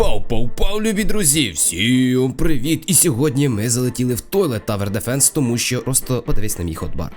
Пау-пау-пау, любі друзі! Всім привіт! І сьогодні ми залетіли в Toilet Tower Defense, тому що просто подивись на мій ходбар.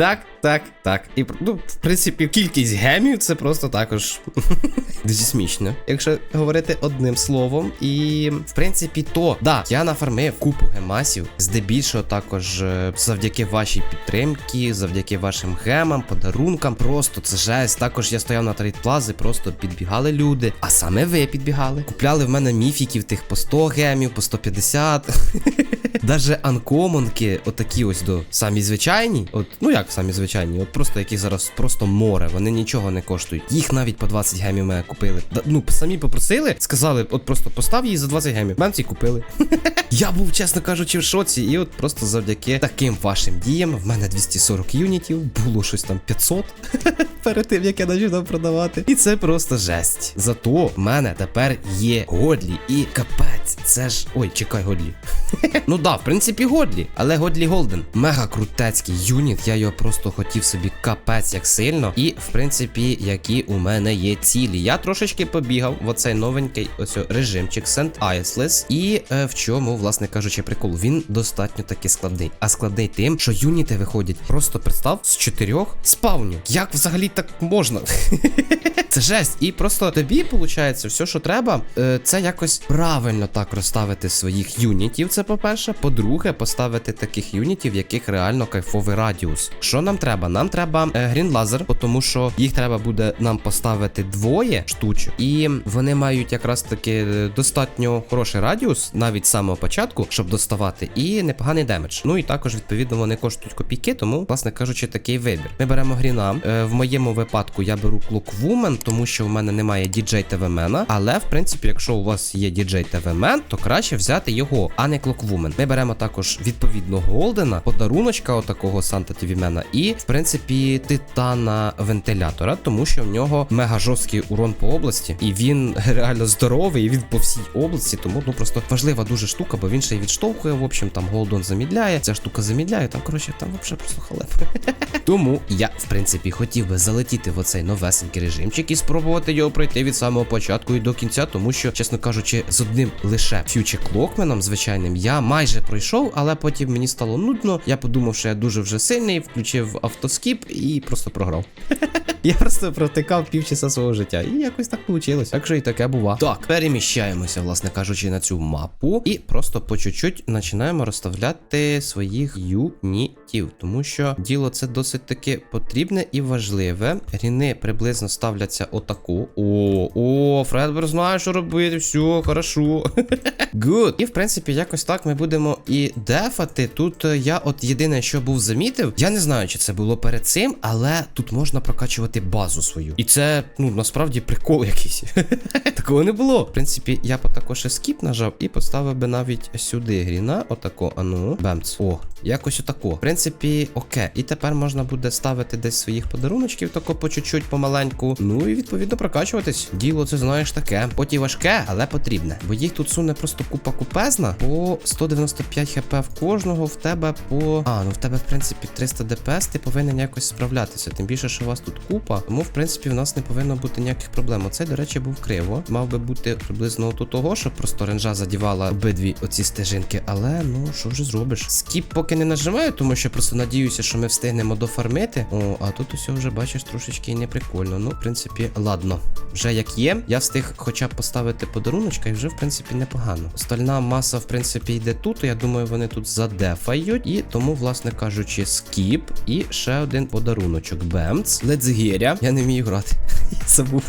Так, так, так. І ну, в принципі, кількість гемів це просто також дуже смішно, якщо говорити одним словом. І в принципі, то да, я нафармив купу гемасів, здебільшого також е, завдяки вашій підтримці, завдяки вашим гемам, подарункам. Просто це жесть. Також я стояв на трейд плази, просто підбігали люди. А саме ви підбігали. Купляли в мене міфіків тих по 100 гемів, по 150. Даже анкомонки, отакі ось до самі звичайні. От, ну як самі звичайні, от просто які зараз просто море, вони нічого не коштують. Їх навіть по 20 гемів мене купили. Ну, самі попросили, сказали, от просто постав її за 20 гемів. Менці купили. Я був, чесно кажучи, в шоці, і от просто завдяки таким вашим діям в мене 240 юнітів, було щось там 500 перед тим, як я почав продавати. І це просто жесть. Зато в мене тепер є годлі і капець. Це ж. Ой, чекай, годлі. ну да, в принципі, годлі, але годлі Голден. Мега крутецький юніт. Я його просто хотів собі капець як сильно. І, в принципі, які у мене є цілі. Я трошечки побігав в оцей новенький ось режимчик Сент Айслес. І е, в чому, власне кажучи, прикол, він достатньо таки складний. А складний тим, що юніти виходять. Просто представ з чотирьох спавнів. Як взагалі так можна? Це жесть. І просто тобі, виходить, все, що треба, е, це якось правильно так розставити своїх юнітів. Це по-перше. По-друге, поставити таких юнітів, яких реально кайфовий радіус. Що нам треба? Нам треба е, грін лазер, тому що їх треба буде нам поставити двоє штучок, і вони мають якраз таки е, достатньо хороший радіус, навіть з самого початку, щоб доставати, і непоганий демедж. Ну і також, відповідно, вони коштують копійки, тому, власне кажучи, такий вибір. Ми беремо гріна. Е, в моєму випадку я беру Clockwoman, тому що в мене немає DJ TV мена. Але в принципі, якщо у вас є DJ TV мен, то краще взяти його, а не Clockwoman. Ми беремо також відповідно Голдена, подаруночка отакого Санта Тівімена, і в принципі титана вентилятора, тому що в нього мега жорсткий урон по області, і він реально здоровий, і він по всій області. Тому ну просто важлива дуже штука, бо він ще й відштовхує. В общем, там Голден замідляє, ця штука замідляє. Там коротше, там взагалі просто халеп. Тому я, в принципі, хотів би залетіти в оцей новесенький режимчик і спробувати його пройти від самого початку і до кінця, тому що, чесно кажучи, з одним лише фьюче клокменом звичайним я майже пройшов, але потім мені стало нудно. Я подумав, що я дуже вже сильний, включив автоскіп і просто програв. Я просто протикав півчаса свого життя. І якось так вийшло. Так що і таке бува. Так, переміщаємося, власне кажучи, на цю мапу. І просто по чуть-чуть починаємо розставляти своїх юнітів. Тому що діло це досить таки потрібне і важливе. Ріни приблизно ставляться отаку. О, о, Фредбер знає, що робити. Все, хорошо. Good. І в принципі, якось так ми будемо і дефати. Тут е, я, от єдине, що був замітив, я не знаю, чи це було перед цим, але тут можна прокачувати базу свою. І це, ну, насправді прикол якийсь. Такого не було. В принципі, я б також скіп нажав і поставив би навіть сюди гріна. Отако, ану. Бемц. О, якось отако. В принципі, окей. І тепер можна буде ставити десь своїх подаруночків, тако по чуть-чуть, помаленьку. Ну і відповідно прокачуватись. Діло, це знаєш таке. Потім важке, але потрібне. Бо їх тут суне просто купа купезна. По 195 хп в кожного, в тебе по. А, ну в тебе, в принципі, 300 ДПС, ти повинен якось справлятися. Тим більше, що у вас тут купа. Тому, в принципі, в нас не повинно бути ніяких проблем. Оцей, до речі, був криво. Мав би бути приблизно у того, щоб просто ренжа задівала обидві оці стежинки. Але ну що вже зробиш? Скіп поки не нажимаю, тому що просто надіюся, що ми встигнемо дофармити. О, а тут усе вже бачиш трошечки і не. Ну, в принципі, ладно. Вже як є, я встиг хоча б поставити подаруночка, і вже, в принципі, непогано. Остальна маса, в принципі, йде тут. Я думаю, вони тут задефають. І тому, власне кажучи, скіп. І ще один подаруночок. Бемц. Ледзгіря. Я не вмію грати. Я забув.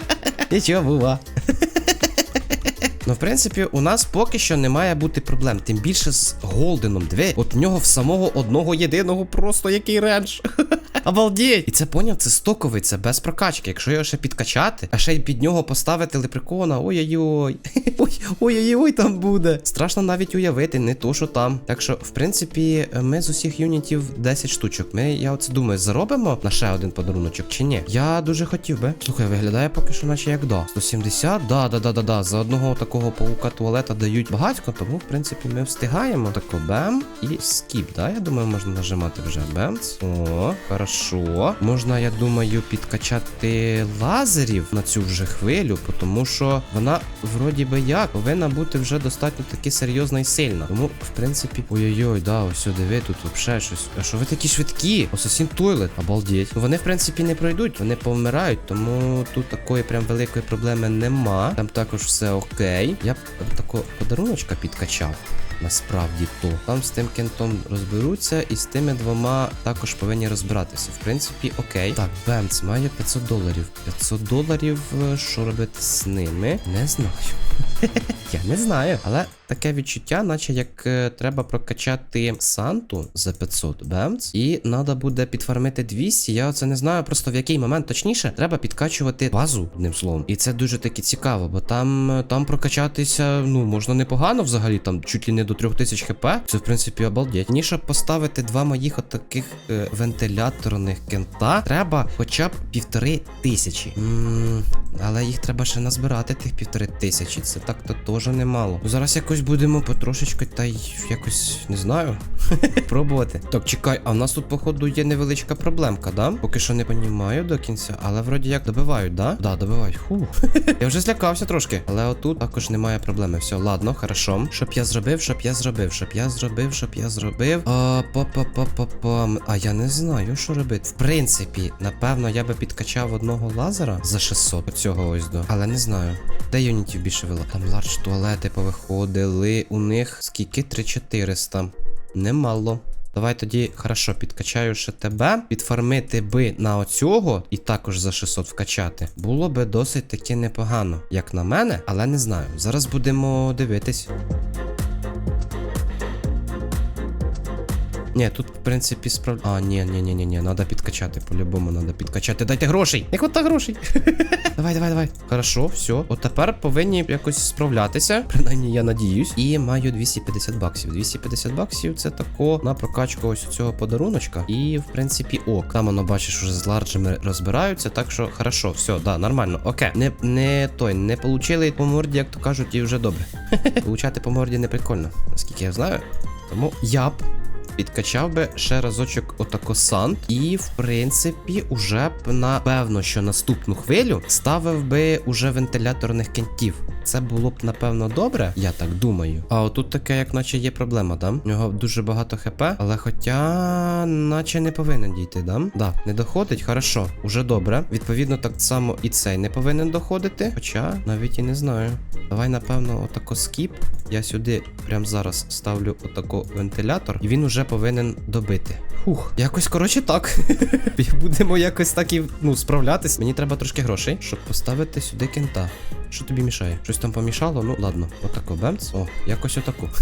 Нічого, бува. Ну, в принципі, у нас поки що не має бути проблем. Тим більше з Голденом. Диви, от в нього в самого одного єдиного просто який рендж. Обалдеть! І це поняв, це стоковий, це без прокачки. Якщо його ще підкачати, а ще й під нього поставити лепрекона, ой-ой-ой. Ой-ой-ой, там буде. Страшно навіть уявити, не то, що там. Так що, в принципі, ми з усіх юнітів 10 штучок. Ми, я оце думаю, заробимо на ще один подаруночок чи ні? Я дуже хотів би. Слухай, виглядає поки що, наче як до. 170? Да, да, да, да, да. За одного такого паука туалета дають багатько, тому, в принципі, ми встигаємо. Тако бем і скіп, да? Я думаю, можна нажимати вже бемц. О, хорошо. Можна, я думаю, підкачати лазерів на цю вже хвилю, тому що вона, вроді би як, повинна бути вже достатньо таки серйозна і сильна. Тому, в принципі, ой-ой-ой, да, ось диви, тут взагалі щось. А що ви такі швидкі? Toilet, обалдеть. Ну, Вони, в принципі, не пройдуть, вони повмирають, тому тут такої прям великої проблеми нема. Там також все окей. Я б такого подаруночка підкачав. Насправді то там з тим кентом розберуться, і з тими двома також повинні розбиратися. В принципі, окей. Так, Бемц має 500 доларів. 500 доларів. е, Що робити з ними? Не знаю. Я не знаю, але таке відчуття, наче як е, треба прокачати Санту за 500 бемц, і треба буде підфармити 200. Я оце не знаю, просто в який момент точніше треба підкачувати базу одним словом. І це дуже таки цікаво, бо там, е, там прокачатися ну можна непогано взагалі, там чуть ли не до 3000 хп. Це в принципі обалдеть. Щоб поставити два моїх отаких е, вентиляторних кента, треба хоча б півтори тисячі. М, але їх треба ще назбирати, тих півтори тисячі. Це так-то теж немало. Ну, зараз якось будемо потрошечки, та й якось не знаю. Пробувати. Так, чекай, а в нас тут, походу, є невеличка проблемка, да? Поки що не понімаю до кінця, але вроді як добивають, да? Да, добивають. Фу. я вже злякався трошки. Але отут також немає проблеми. Все, ладно, хорошо. Щоб я зробив, щоб я зробив, щоб я зробив, щоб я зробив. А, па-па-па-па-пам. А я не знаю, що робити. В принципі, напевно, я би підкачав одного лазера за 600 оцього ось до. Але не знаю. Де юнітів більше вела? Там ларч туалети повиходили. У них скільки? 3400. Немало. Давай тоді, хорошо, підкачаю ще тебе. Підфармити би на оцього і також за 600 вкачати. Було би досить таки непогано, як на мене, але не знаю. Зараз будемо дивитись. Ні, тут, в принципі, справ... А, ні, ні, ні, ні, ні, надо підкачати, по-любому надо підкачати. Дайте грошей! Не хвата грошей! давай, давай, давай. Хорошо, все. От тепер повинні якось справлятися. Принаймні, я надіюсь. І маю 250 баксів. 250 баксів це тако на прокачку ось цього подаруночка. І, в принципі, ок. Там воно бачиш, уже з ларджами розбираються. Так що, хорошо, все, да, нормально. Окей. Не, не той, не получили по морді, як то кажуть, і вже добре. Получати по морді не прикольно, наскільки я знаю. Тому я б підкачав би ще разочок отако сант, і в принципі, уже б напевно, що наступну хвилю ставив би уже вентиляторних кентів. Це було б напевно добре, я так думаю. А отут таке, як наче є проблема, да? У нього дуже багато хп, але хоча, наче не повинен дійти, да? Да, не доходить, хорошо, уже добре. Відповідно, так само і цей не повинен доходити. Хоча навіть і не знаю. Давай, напевно, отако скіп. Я сюди прямо зараз ставлю отако вентилятор, і він уже повинен добити. Фух, якось коротше так. Будемо якось так і ну, справлятись. Мені треба трошки грошей, щоб поставити сюди кента. Що тобі мішає? Щось там помішало? Ну ладно, отако бемц. О, якось отаку.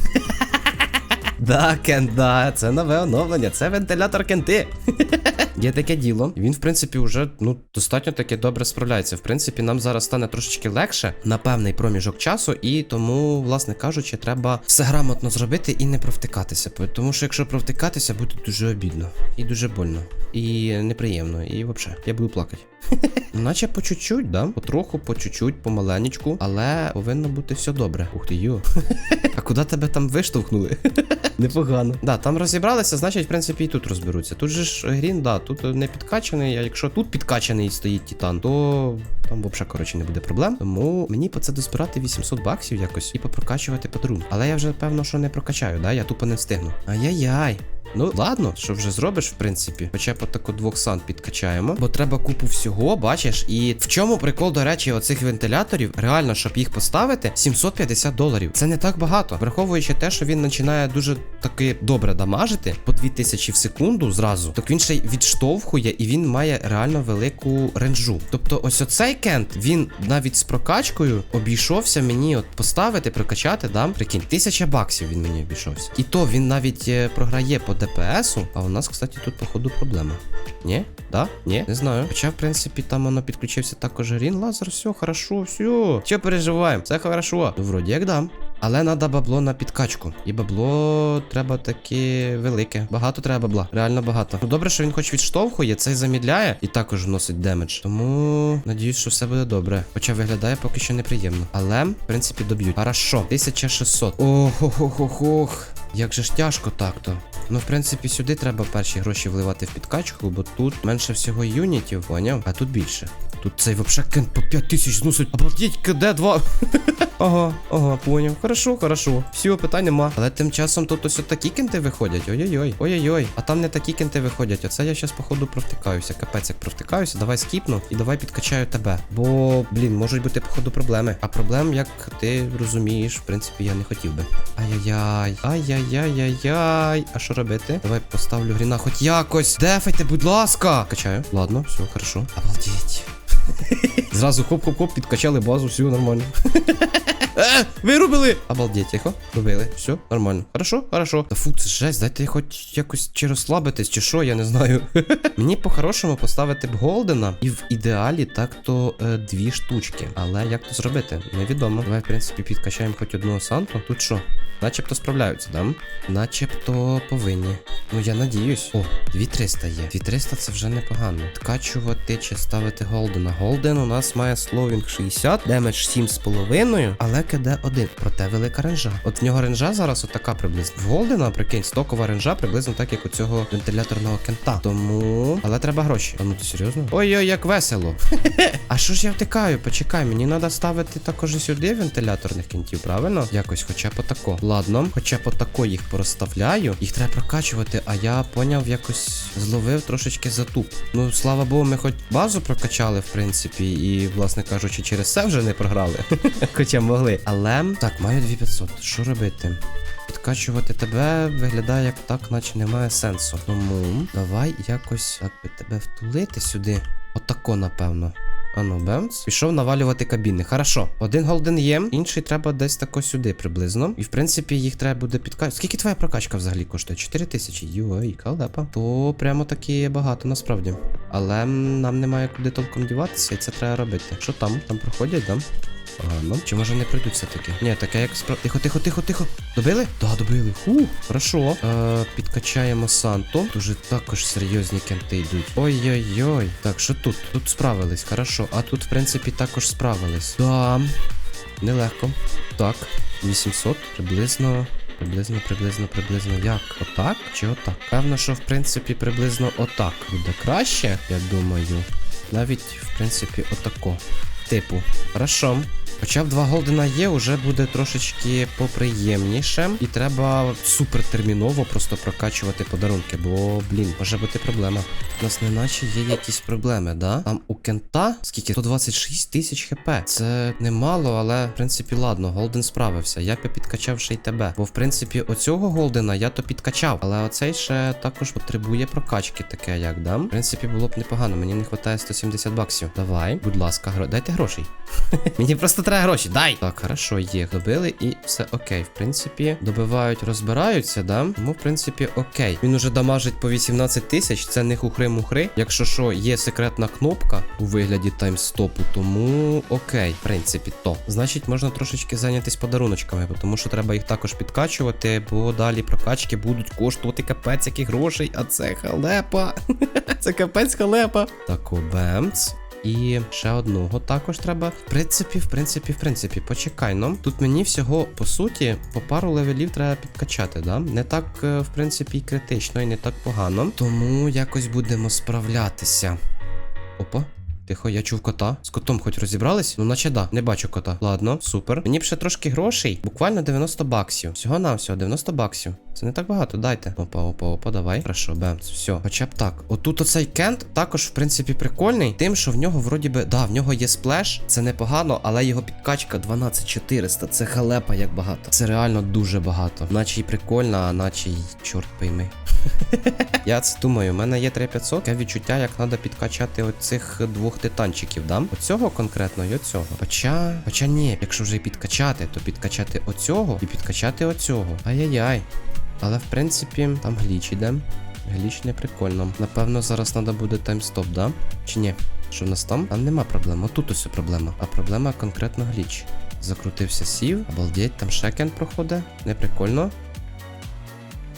Да, Кент, да, це нове оновлення, це вентилятор кенти. Є таке діло. Він, в принципі, вже ну достатньо таки добре справляється. В принципі, нам зараз стане трошечки легше на певний проміжок часу, і тому, власне кажучи, треба все грамотно зробити і не провтикатися. Тому що якщо провтикатися, буде дуже обідно і дуже больно, і неприємно, і взагалі, я буду плакати. Наче по чуть-чуть, да? Потроху, по чуть-чуть, помаленечку, але повинно бути все добре. Ух ти ю. А куди тебе там виштовхнули? Непогано. Да, там розібралися, значить, в принципі, і тут розберуться. Тут же ж грін, да, тут не підкачаний, а якщо тут підкачаний стоїть Титан, то там взагалі, коротше, не буде проблем. Тому мені по це дозбирати 800 баксів якось і попрокачувати патрун. Але я вже певно, що не прокачаю, да? Я тупо не встигну. Ай-яй-яй. Ну, ладно, що вже зробиш, в принципі. Хоча б таку двох сан підкачаємо. Бо треба купу всього, бачиш. І в чому прикол, до речі, оцих вентиляторів, реально, щоб їх поставити, 750 доларів. Це не так багато. Враховуючи те, що він починає дуже таки добре дамажити по 2000 в секунду зразу, так він ще й відштовхує і він має реально велику ренжу. Тобто, ось оцей кент, він навіть з прокачкою обійшовся мені от поставити, прокачати, да? Прикинь, 1000 баксів він мені обійшовся. І то він навіть е, програє по ДПСу, а у нас, кстати, тут, походу, проблема. Ні? Да? Ні? Не знаю. Хоча, в принципі, там воно підключився також Рін лазер, все, хорошо, все. Че переживаємо? Все хорошо. Ну, вроді як дам. Але треба бабло на підкачку. І бабло треба таке велике. Багато треба бабла. Реально багато. Ну добре, що він хоч відштовхує, цей замідляє і також вносить демедж. Тому надіюсь, що все буде добре. Хоча виглядає поки що неприємно. Але, в принципі, доб'ють. Хорошо. 1600. Ох, ох, ох, ох, ох. Як же ж тяжко так-то. Ну, в принципі, сюди треба перші гроші вливати в підкачку, бо тут менше всього юнітів, поняв? А тут більше. Тут цей вообще кент по 5 тисяч зносить. Обалдеть, КД 2. Ага, ага, поняв. Хорошо, хорошо. Всього питань нема. Але тим часом тут ось такі кенти виходять. Ой-ой-ой. Ой-ой-ой. А там не такі кенти виходять. Оце я щас, походу, провтикаюся. Капець, як провтикаюся. Давай скіпну і давай підкачаю тебе. Бо, блін, можуть бути, походу, проблеми. А проблем, як ти розумієш, в принципі, я не хотів би. Ай-яй-яй. Ай-яй-яй-яй-яй. А що робити? Давай поставлю гріна хоч якось. Дефайте, будь ласка. Качаю. Ладно, все, хорошо. Обалдеть. Зразу хоп-хоп-хоп, підкачали базу, все нормально. Е, вирубили! Обалдеть, тихо. Добили. Все, нормально. Хорошо, хорошо. Та фу, це жесть, дайте хоч якось чи розслабитись, чи що, я не знаю. Мені по-хорошому поставити б Голдена, і в ідеалі так то е, дві штучки. Але як то зробити? Невідомо. Давай, в принципі, підкачаємо хоч одного санту. Тут що? Начебто справляються, да? Начебто повинні. Ну я надіюсь. О, 2300 є. 2300 це вже непогано. Ткачувати чи ставити Голдена. Голден у нас має словінг 60, демедж 7,5, але КД 1. Проте велика ренжа. От в нього ренжа зараз отака приблизно. В Голдена, прикинь, стокова ренжа приблизно так, як у цього вентиляторного кента. Тому. Але треба гроші. А ну ти серйозно? Ой-ой, як весело. А що ж я втикаю? Почекай, мені треба ставити також сюди вентиляторних кентів, правильно? Якось, хоча б отако. Ладно, хоча б отако їх проставляю. Їх треба прокачувати, а я поняв, якось зловив трошечки затуп. Ну, слава Богу, ми хоч базу прокачали, в принципі, і, власне кажучи, через це вже не програли. Хоча могли. Але так, маю 2500. Що робити? Підкачувати тебе виглядає як так, наче немає сенсу. Тому давай якось так тебе втулити сюди. Отако, напевно. Ану, бемс. Пішов навалювати кабіни. Хорошо. Один голден є, інший треба десь тако сюди приблизно. І в принципі їх треба буде підкачати. Скільки твоя прокачка взагалі коштує? 4 тисячі. Йой, калепа. То прямо таки багато насправді. Але нам немає куди толком діватися, і це треба робити. Що там? Там проходять, да? Погано. Чи може не пройдуть все-таки? Ні, таке як справ. Тихо, тихо, тихо, тихо. Добили? Да, добили. Фу, хорошо. Е, підкачаємо Санту. Дуже також серйозні кенти йдуть. Ой-ой-ой. Так, що тут? Тут справились, хорошо. А тут, в принципі, також справились. Да. Нелегко. Так, 800 приблизно. Приблизно, приблизно, приблизно як? Отак чи отак? Певно, що в принципі приблизно отак буде краще, я думаю. Навіть, в принципі, отако. Типу. Хорошо. Хоча б два голдена є, уже буде трошечки поприємніше. І треба супертерміново просто прокачувати подарунки, бо, блін, може бути проблема. У нас неначе є якісь проблеми, да? Там у кента скільки? 126 тисяч хп. Це немало, але в принципі, ладно, голден справився. Я би підкачав ще й тебе. Бо в принципі, оцього голдена я то підкачав. Але оцей ще також потребує прокачки, таке як да? В принципі, було б непогано. Мені не вистачає 170 баксів. Давай, будь ласка, гро... дайте грошей. Мені просто треба гроші, дай! Так, хорошо, є, добили і все окей. В принципі, добивають, розбираються, да? Тому, в принципі, окей. Він уже дамажить по 18 тисяч, це не хухри-мухри. Якщо що, є секретна кнопка у вигляді таймстопу, тому окей, в принципі, то. Значить, можна трошечки зайнятись подаруночками, тому що треба їх також підкачувати, бо далі прокачки будуть коштувати капець яких грошей, а це халепа. це капець халепа. Так, бемц. І ще одного також треба. В принципі, в принципі, в принципі, почекай ну. Тут мені всього, по суті, по пару левелів треба підкачати, да? Не так, е, в принципі, і критично, і не так погано. Тому якось будемо справлятися. Опа. Тихо, я чув кота. З котом хоч розібрались? Ну, наче да, не бачу кота. Ладно, супер. Мені б ще трошки грошей. Буквально 90 баксів. Всього навсього 90 баксів. Це не так багато, дайте. Опа, опа, опа, давай. Хорошо, бемц, все. Хоча б так. Отут оцей кент також, в принципі, прикольний. Тим, що в нього вроді би. Да, в нього є сплеш. Це непогано, але його підкачка 12400. Це халепа як багато. Це реально дуже багато. Наче й прикольно, а наче й чорт пойми. Я це думаю, у мене є 3500, таке відчуття, як треба підкачати оцих двох титанчиків, да? Оцього конкретно і оцього. Хоча, хоча ні, якщо вже і підкачати, то підкачати оцього і підкачати оцього. Ай-яй-яй. Але в принципі, там гліч іде. Гліч не прикольно. Напевно, зараз треба буде таймстоп, да? Чи ні? Що в нас там? Там нема проблем. Отут ось проблема. А проблема конкретно гліч. Закрутився сів. Обалдеть, там шекен проходить. Не прикольно.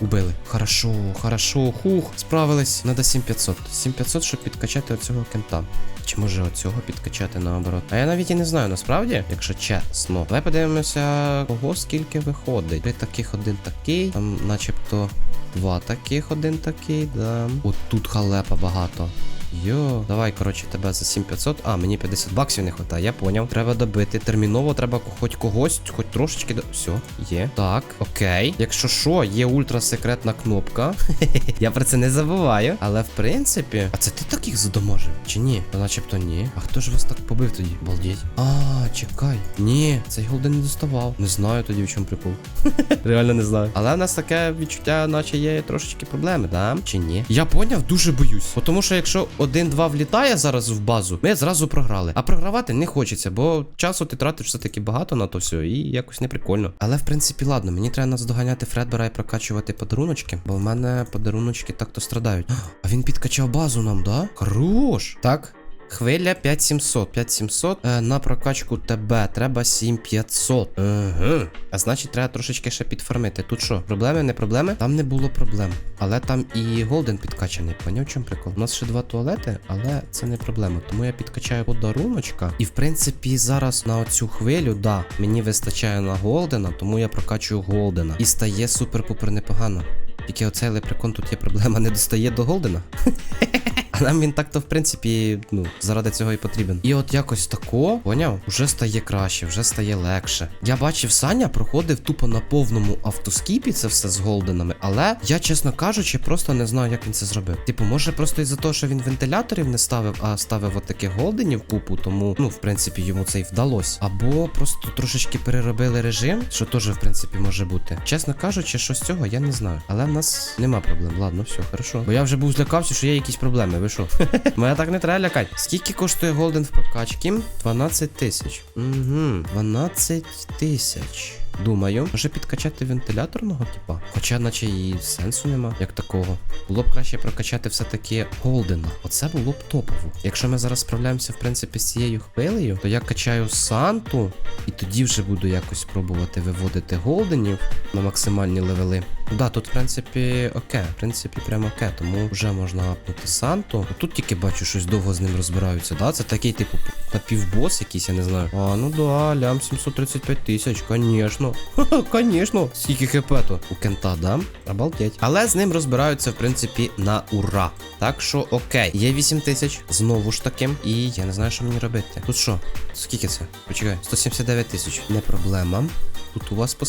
Убили. Хорошо, хорошо, хух. Справились. Надо 7500. 7500, щоб підкачати оцього кента. Чи може оцього підкачати наоборот? А я навіть і не знаю насправді, якщо чесно. Давай подивимося, кого скільки виходить. Три таких, один такий. Там, начебто, два таких, один такий, да. От тут халепа багато. Йо, давай, коротше, тебе за 7500. А, мені 50 баксів не вистачає, я поняв. Треба добити. Терміново треба хоч когось, хоч трошечки до. Все, є. Так, окей. Якщо що, є ультрасекретна кнопка. я про це не забуваю. Але в принципі. А це ти таких задоможив? Чи ні? Та начебто ні. А хто ж вас так побив тоді? Балдіть. А, чекай. Ні, цей голден не доставав. Не знаю тоді в чому прикол. Реально не знаю. Але в нас таке відчуття, наче є трошечки проблеми, да? Чи ні? Я поняв, дуже боюсь. Бо Тому що якщо один-два влітає зараз в базу, ми зразу програли. А програвати не хочеться, бо часу ти тратиш все-таки багато на то все, і якось не прикольно. Але в принципі, ладно, мені треба наздоганяти Фредбера і прокачувати подаруночки, бо в мене подаруночки так-то страдають. А він підкачав базу нам, да? Хорош! Так. Хвиля 5700. 5700 е, на прокачку тебе треба 7500. Угу. А значить, треба трошечки ще підфармити. Тут що, проблеми, не проблеми? Там не було проблем. Але там і голден підкачаний. Поняв, чому прикол? У нас ще два туалети, але це не проблема. Тому я підкачаю подаруночка. І в принципі, зараз на оцю хвилю, да, мені вистачає на голдена, тому я прокачую голдена. І стає супер-пупер непогано. Тільки оцей лепрекон тут є проблема, не достає до голдена. Нам він так-то, в принципі, ну, заради цього і потрібен. І от якось тако, поняв, вже стає краще, вже стає легше. Я бачив, Саня проходив тупо на повному автоскіпі це все з голденами, але я, чесно кажучи, просто не знаю, як він це зробив. Типу, може, просто із-за того, що він вентиляторів не ставив, а ставив от таких голденів купу, тому, ну, в принципі, йому це й вдалося. Або просто трошечки переробили режим, що теж, в принципі, може бути. Чесно кажучи, що з цього я не знаю. Але в нас нема проблем. Ладно, все, хорошо. Бо я вже був злякався, що є якісь проблеми. Ви що? Мене так не треба лякати. Скільки коштує голден в прокачці? 12 тисяч. Угу, 12 тисяч. Думаю, може підкачати вентиляторного типа. Хоча, наче і сенсу нема, як такого. Було б краще прокачати все-таки голдена. Оце було б топово. Якщо ми зараз справляємося, в принципі, з цією хвилею, то я качаю Санту, і тоді вже буду якось пробувати виводити голденів на максимальні левели. Да, тут, в принципі, окей. В принципі, прямо окей, тому вже можна апнути Санту. Тут тільки бачу, щось довго з ним розбираються, да? Це такий, типу, напівбос якийсь, я не знаю. А, ну да, лям 735 тисяч, конечно. Конечно. Скільки хп у кента, да? Обалдеть. Але з ним розбираються, в принципі, на ура. Так що, окей, є 8 тисяч, знову ж таки. І я не знаю, що мені робити. Тут що? Скільки це? Почекай, 179 тисяч. Не проблема. Тут у вас по?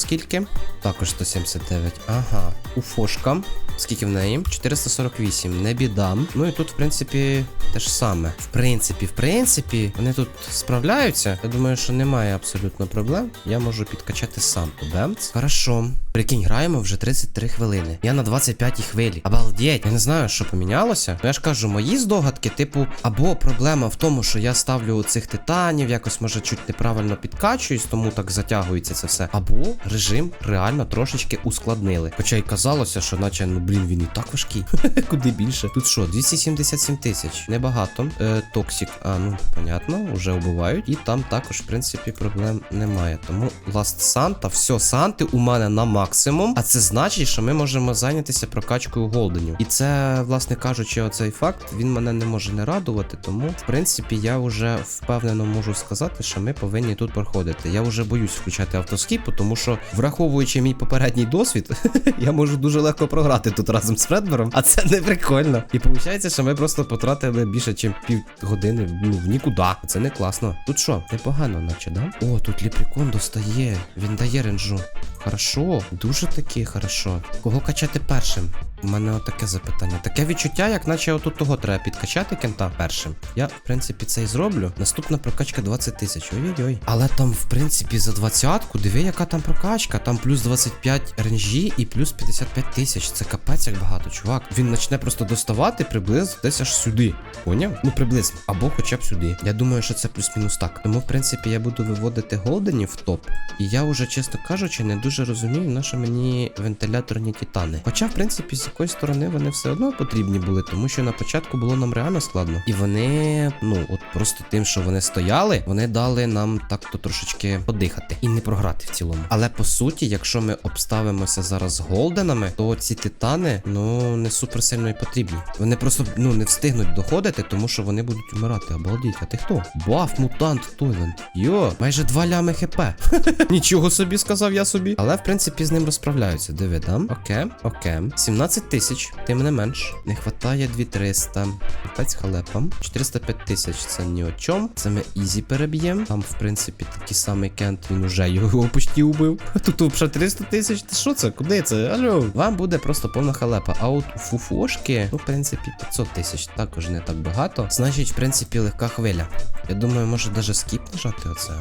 Також 179. Ага. Уфошка. Скільки в неї? 448. Не біда. Ну і тут, в принципі, те ж саме. В принципі, в принципі, вони тут справляються. Я думаю, що немає абсолютно проблем. Я можу підкачати сам. Бемц. Хорошо. Прикинь, граємо вже 33 хвилини. Я на 25 хвилі. Обалдеть. Я не знаю, що помінялося. Ну я ж кажу, мої здогадки, типу, або проблема в тому, що я ставлю цих титанів, якось може чуть неправильно підкачуюсь, тому так затягується це все. Або режим реально трошечки ускладнили. Хоча й казалося, що наче, ну блін, він і так важкий. Куди більше? Тут що, 277 тисяч. Небагато. Е, токсик, а ну понятно, вже вбивають. І там також, в принципі, проблем немає. Тому Last Santa, все, Санти у мене на максимум. А це значить, що ми можемо зайнятися прокачкою голденів. І це, власне кажучи, оцей факт він мене не може не радувати. Тому, в принципі, я вже впевнено можу сказати, що ми повинні тут проходити. Я вже боюсь включати автоскіп, тому що, враховуючи мій попередній досвід, я можу дуже легко програти тут разом з Фредбером, а це не прикольно. І виходить, що ми просто потратили більше, ніж пів години ну, в нікуди. Це не класно. Тут що, непогано, наче, да? О, тут ліприкон достає. Він дає ренжу. Хорошо, дуже таки хорошо. Кого качати першим? У мене отаке запитання. Таке відчуття, як наче отут того треба підкачати кента першим. Я, в принципі, це і зроблю. Наступна прокачка 20 тисяч. Ой-ой-ой. Але там, в принципі, за двадцятку, диви, яка там прокачка. Там плюс 25 ренжі і плюс 55 тисяч. Це капець як багато, чувак. Він почне просто доставати приблизно десь аж сюди. Поняв? Ну, приблизно. Або хоча б сюди. Я думаю, що це плюс-мінус так. Тому, в принципі, я буду виводити голденів в топ. І я вже, чесно кажучи, не дуже дуже розумію, на що мені вентиляторні титани. Хоча, в принципі, з якоїсь сторони вони все одно потрібні були, тому що на початку було нам реально складно. І вони, ну, от просто тим, що вони стояли, вони дали нам так-то трошечки подихати і не програти в цілому. Але по суті, якщо ми обставимося зараз голденами, то ці титани, ну, не супер сильно і потрібні. Вони просто ну не встигнуть доходити, тому що вони будуть вмирати. Обалдіть, а ти хто? Баф, мутант, Тойленд. Йо, майже два лями хп. Нічого собі сказав я собі. Але в принципі з ним розправляються. Диви, да? Окей, окей. 17 тисяч, тим не менш. Не хватає 2300. Капець халепам. 405 тисяч це ні о чому. Це ми ізі переб'ємо. Там, в принципі, такий самий кент, він уже його почти убив. Тут взагалі 300 тисяч. Ти що це? Куди це? Алло? Вам буде просто повна халепа. А от у фуфошки, ну, в принципі, 500 тисяч. Також не так багато. Значить, в принципі, легка хвиля. Я думаю, може даже скіп нажати оце,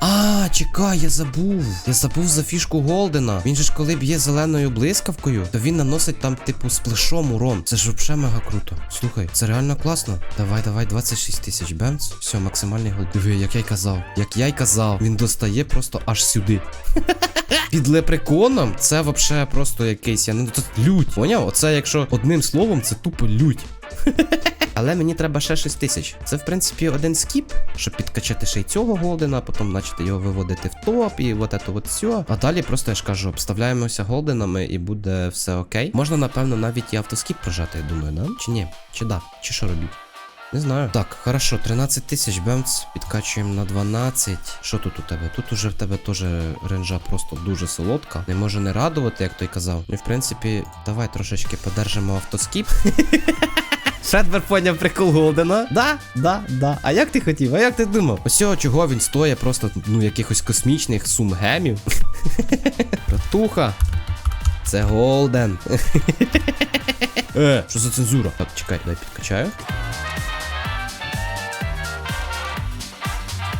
а? А, чекай, я забув. Я забув за фішку Голдена. Він же ж коли б'є зеленою блискавкою, то він наносить там, типу, сплешом урон. Це ж взагалі мега круто. Слухай, це реально класно. Давай, давай, 26 тисяч бемц. Все, максимальний голд. Диви, як я й казав. Як я й казав, він достає просто аж сюди. Під лепреконом це взагалі просто якийсь, я не тут лють. Поняв? Оце якщо одним словом, це тупо лють. Але мені треба ще 6 тисяч. Це, в принципі, один скіп, щоб підкачати ще й цього голдена, потім, начати його виводити в топ і от це от все. А далі просто я ж кажу, обставляємося голденами і буде все окей. Можна, напевно, навіть і автоскіп прожати, я думаю, да? Чи ні? Чи да? Чи що робіть? Не знаю. Так, хорошо, 13 тисяч бемц, підкачуємо на 12. Що тут у тебе? Тут уже в тебе теж ренжа просто дуже солодка. Не може не радувати, як той казав. Ну, в принципі, давай трошечки подержимо автоскіп. Шедвер поняв прикол Голдена. Да, да, да. А як ти хотів? А як ти думав? Ось цього чого він стоїть просто, ну, якихось космічних сумгемів. Братуха. Це Голден. Е, що за цензура? Так, чекай, дай підкачаю.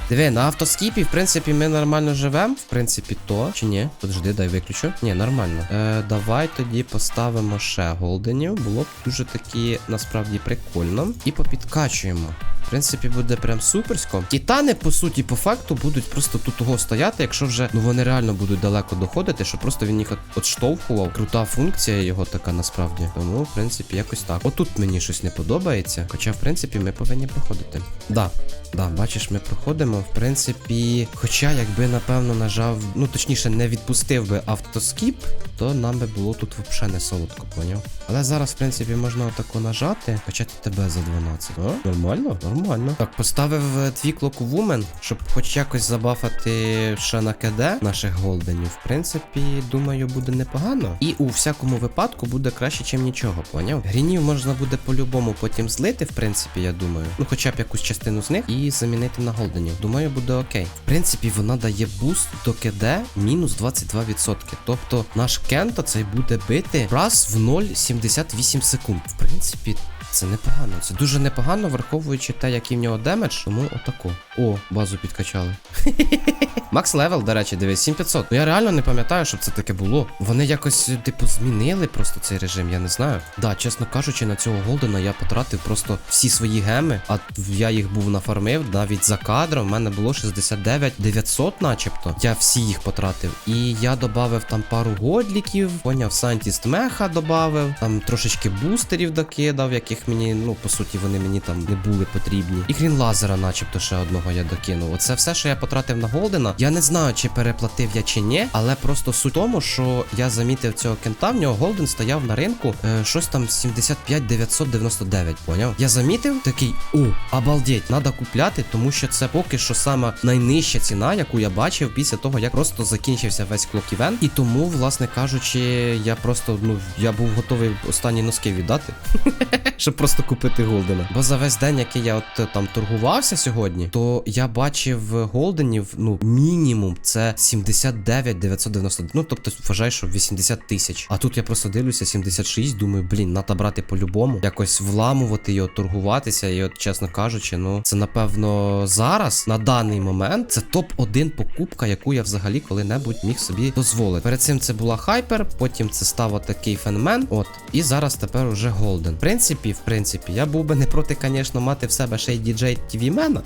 Диви, на автоскіпі, в принципі, ми нормально живемо. В принципі, то. Чи ні? Подожди, дай виключу. Ні, нормально. Е, давай тоді поставимо ще голденів. Було б дуже таки насправді прикольно. І попідкачуємо. В принципі, буде прям суперсько. Титани, по суті, по факту, будуть просто тут того стояти, якщо вже ну вони реально будуть далеко доходити, що просто він їх от- отштовхував. Крута функція його така насправді. Тому, в принципі, якось так. Отут мені щось не подобається. Хоча, в принципі, ми повинні проходити. Да, да, бачиш, ми проходимо. В принципі, хоча, якби, напевно, нажав, ну точніше, не відпустив би автоскіп, то нам би було тут взагалі не солодко, поняв? Але зараз, в принципі, можна отако нажати, качати тебе за 12. О, нормально, нормально. Так, поставив е, твій Вумен, щоб хоч якось забафати ще на КД наших голденів. В принципі, думаю, буде непогано. І у всякому випадку буде краще, чим нічого, поняв? Грінів можна буде по-любому потім злити, в принципі, я думаю. Ну, хоча б якусь частину з них і замінити на голденів. Думаю, буде окей. В принципі, вона дає буст до КД мінус 22%. Тобто наш Кенто цей буде бити раз в 0,78 секунд. В принципі. Це непогано, це дуже непогано, враховуючи те, який в нього демедж, тому отако. О, базу підкачали. Макс левел, до речі, дивись, 7500. Ну я реально не пам'ятаю, щоб це таке було. Вони якось, типу, змінили просто цей режим, я не знаю. Да, чесно кажучи, на цього голдена я потратив просто всі свої геми, а я їх був нафармив навіть за кадром. В мене було 69 900 начебто. Я всі їх потратив. І я додав там пару годліків, поняв, Сантіст Меха додав, там трошечки бустерів докидав, яких мені, ну, по суті, вони мені там не були потрібні. І крім лазера, начебто, ще одного я докинув. Оце все, що я потратив на Голдена. Я не знаю, чи переплатив я чи ні, але просто суть тому, що я замітив цього кента, в нього Голден стояв на ринку е, щось там 75 999, поняв? Я замітив такий, о, обалдеть, треба купляти, тому що це поки що сама найнижча ціна, яку я бачив після того, як просто закінчився весь клок івент. І тому, власне кажучи, я просто, ну, я був готовий останні носки віддати. щоб просто купити голдена. Бо за весь день, який я от там торгувався сьогодні, то я бачив голденів, ну, мінімум це 79 999. Ну, тобто, вважай, що 80 тисяч. А тут я просто дивлюся 76, думаю, блін, треба брати по-любому, якось вламувати його, торгуватися. І от, чесно кажучи, ну це напевно зараз, на даний момент, це топ-1 покупка, яку я взагалі коли-небудь міг собі дозволити. Перед цим це була хайпер, потім це став отакий фенмен. От, і зараз тепер уже голден. В принципі, в принципі, я був би не проти, звісно, мати в себе ще й діджей TV мена.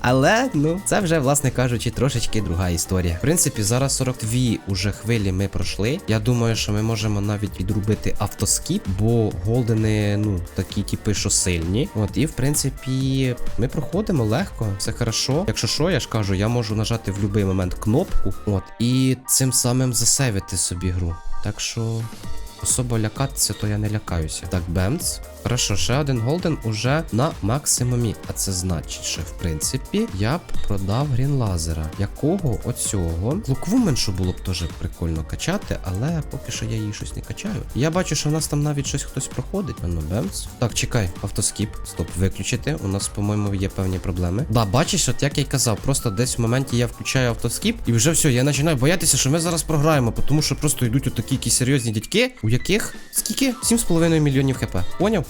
Але, ну, це вже, власне кажучи. Звучить трошечки друга історія. В принципі, зараз 42 уже хвилі ми пройшли. Я думаю, що ми можемо навіть відрубити автоскіп, бо голдени, ну, такі типи, що сильні. От, і в принципі, ми проходимо легко, все хорошо. Якщо що, я ж кажу, я можу нажати в будь-який момент кнопку. От, і цим самим засейвити собі гру. Так що. Особо лякатися, то я не лякаюся. Так, Бемц. Хорошо, ще один голден уже на максимумі. А це значить, що в принципі я б продав грін лазера. Якого оцього? Клоквуменшу було б теж прикольно качати, але поки що я її щось не качаю. Я бачу, що в нас там навіть щось хтось проходить. А ну, Бемц. Так, чекай, автоскіп. Стоп, виключити. У нас, по-моєму, є певні проблеми. Да, бачиш, от як я й казав, просто десь в моменті я включаю автоскіп, і вже все, я починаю боятися, що ми зараз програємо, тому що просто йдуть отакі якісь серйозні дядьки, у яких скільки? 7,5 мільйонів хп. Поняв?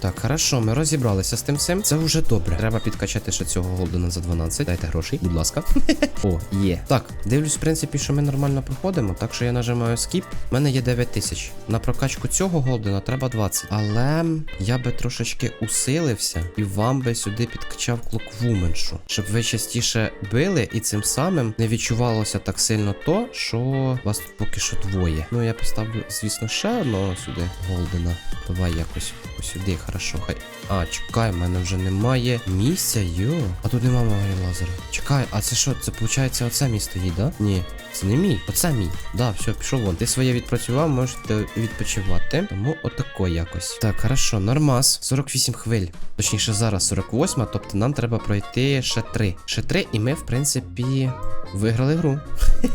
Так, хорошо, ми розібралися з тим всім. Це вже добре. Треба підкачати ще цього голдена за 12. Дайте грошей, будь ласка. О, є. Так, дивлюсь, в принципі, що ми нормально проходимо. Так що я нажимаю скіп. У мене є 9 тисяч. На прокачку цього голдена треба 20. Але я би трошечки усилився і вам би сюди підкачав клоквуменшу. Щоб ви частіше били і цим самим не відчувалося так сильно то, що вас поки що двоє. Ну, я поставлю, звісно, ще одного сюди голдена. Давай якось ось сюди, хорошо, хай. А, чекай, в мене вже немає місця, йо. А тут нема мого лазера. Чекай, а це що? Це виходить оце місто їде, да? Ні. Це не оце мій. Да, все, пішов вон. Ти своє відпрацював, можете відпочивати. Тому отако якось. Так, хорошо, нормас. 48 хвиль. Точніше, зараз 48, тобто нам треба пройти ще 3. Ще 3, і ми, в принципі, виграли гру.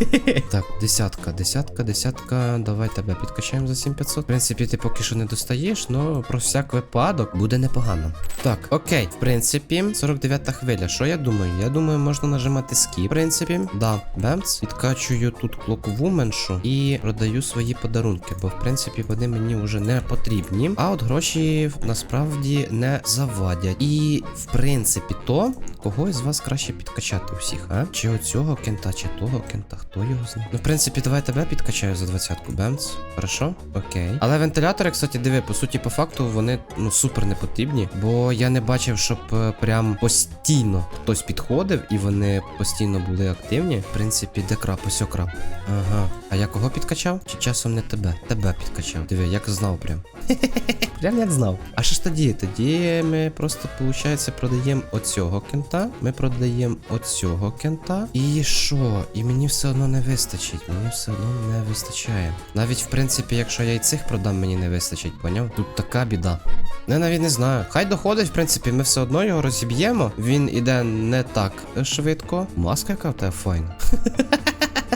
Так, десятка, десятка, десятка. Давай тебе підкачаємо за 7500. В принципі, ти поки що не достаєш, але про всяк випадок буде непогано. Так, окей, в принципі, 49 хвиля. Що я думаю? Я думаю, можна нажимати скіп. В принципі, да, бемц. Підкачую тут клоквуменшу і продаю свої подарунки, бо в принципі вони мені вже не потрібні. А от гроші насправді не завадять. І в принципі, то когось з вас краще підкачати усіх, а? Чи оцього кента, чи того кента, хто його знає? Ну, в принципі, давай тебе підкачаю за двадцятку, Бемц. Хорошо? Окей. Але вентилятори, кстати, диви, по суті, по факту, вони ну супер не потрібні, бо я не бачив, щоб е, прям постійно хтось підходив і вони постійно були активні. В принципі, де крап, ось о. Ага. А я кого підкачав? Чи часом не тебе? Тебе підкачав. Диви, як знав прям. Прям як знав. А що ж тоді? Тоді ми просто, виходить, продаємо оцього кента. Ми продаємо оцього кента. І що? І мені все одно не вистачить. Мені все одно не вистачає. Навіть в принципі, якщо я і цих продам, мені не вистачить, поняв? Тут така біда. Я навіть не знаю. Хай доходить, в принципі, ми все одно його розіб'ємо. Він іде не так швидко. Маска яка в тебе файна.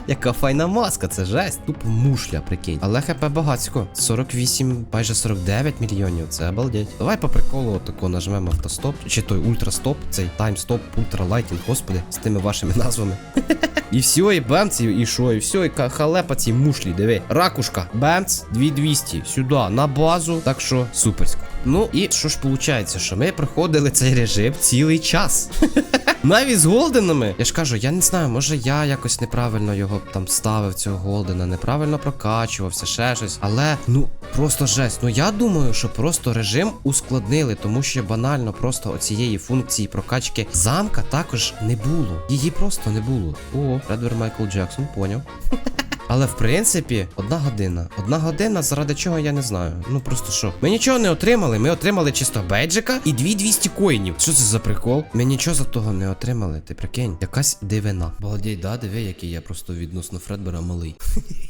Яка файна маска, це жесть. Тупо мушля, прикинь. Але хп багацько. 48, майже 49 мільйонів. Це обалдеть. Давай по приколу отако нажмемо автостоп. Чи той ультрастоп, цей таймстоп, ультралайтінг, господи, з тими вашими назвами. І все, і бемц, і що, і все, і халепа цій мушлі, диви. Ракушка, бемц, 2200, сюди, на базу. Так що суперсько. Ну і що ж виходить, що ми проходили цей режим цілий час. Навіть з голденами. Я ж кажу, я не знаю, може я якось неправильно його там ставив, цього голдена, неправильно прокачувався, ще щось. Але ну просто жесть. Ну я думаю, що просто режим ускладнили, тому що банально просто оцієї функції прокачки замка також не було. Її просто не було. О, Редвер Майкл Джексон, поняв. Але в принципі, одна година. Одна година, заради чого я не знаю. Ну просто що. Ми нічого не отримали. Ми отримали чисто бейджика і 2200 коїнів. Що це за прикол? Ми нічого за того не отримали. Ти прикинь, якась дивина. Балдій, да, диви, який я просто відносно Фредбера малий.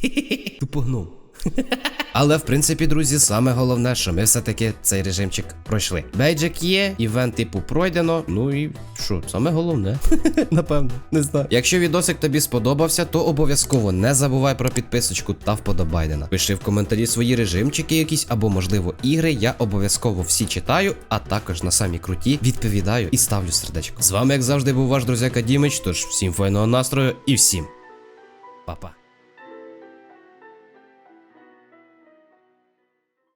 Тупо гном. Але в принципі, друзі, саме головне, що ми все-таки цей режимчик пройшли. Бейджик є, івент типу пройдено. Ну і що, саме головне. Напевно, не знаю. Якщо відосик тобі сподобався, то обов'язково не забувай про підписочку та вподобайдена. Пиши в коментарі свої режимчики якісь або, можливо, ігри. Я обов'язково всі читаю, а також на самі круті відповідаю і ставлю сердечко. З вами, як завжди, був ваш друзяка Дімич. Тож всім файного настрою і всім па-па.